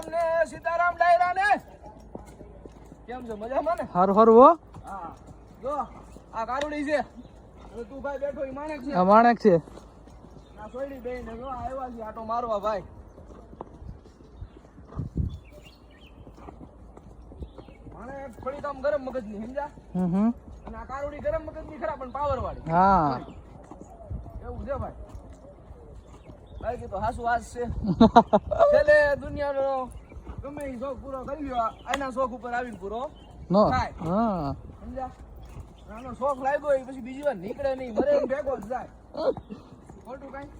સીતારામ ને સીતારામ ડાયરા ને કેમ છો? મજામાં ને? હર હર વો હા. જો આ કારુડી છે. તું ભાઈ બેઠો ઈ માણેક છે. આ માણેક છે. આ સોયડી બેન જો આવ્યા છે આટો મારવા ભાઈ. માણેક થોડી કામ ગરમ મગજની સમજા હમ હમ. અને આ કારુડી ગરમ મગજની ખરા પણ પાવર વાળી. હા. એવું છે ભાઈ? બાકી તો હાસુ હાસ છે. છેલ્લે દુનિયાનો ગમે શોખ પૂરો કરી લ્યો. આના શોખ ઉપર આવીને પૂરો. નો થાય. હા સમજ્યા? આનો શોખ લાગ્યો એ પછી બીજી વાર નીકળે નહીં મરે ભેગો જ જાય. ખોટું કાંઈ?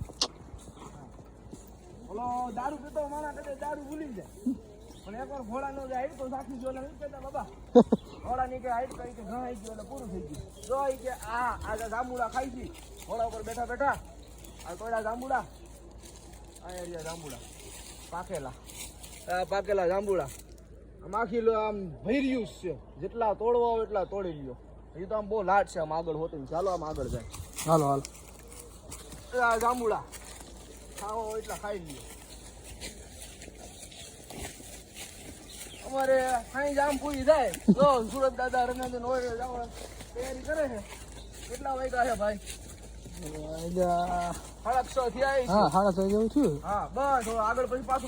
ઓલો દારૂ પીતો મારા કદાચ દારૂ ભૂલી જાય. પણ એકવાર ઘોડા નો જાય તો જો બાબા. ઘોડા ની કે હાઈટ કરી કે ઘા ગયો એટલે પૂરું થઈ ગયું. જો કે આ આજે જાંબુડા ખાઈ છી. ઘોડા ઉપર બેઠા બેઠા. આ કોયડા જાંબુડા. એરિયા જાંબુડા. પાકેલા. પાકેલા જાંબુડા. આમ આખી લો આમ ભર્યું જ છે. જેટલા તોડવા હોય એટલા તોડી લ્યો એ તો આમ બહુ લાટ છે આમ આગળ હોતી ચાલો આમ આગળ જાય. હાલો હાલો. આ જાંબુડા. ખાવા હોય એટલા ખાઈ લ્યો. અમારે ખાઈ જામ પૂરી થાય. તો સુરત દાદા રંગાજન હોય જાવ તૈયારી કરે છે. કેટલા વાગ્યા છે ભાઈ? સાડા છ જેવું થયું. હા બસ આગળ પછી પાછું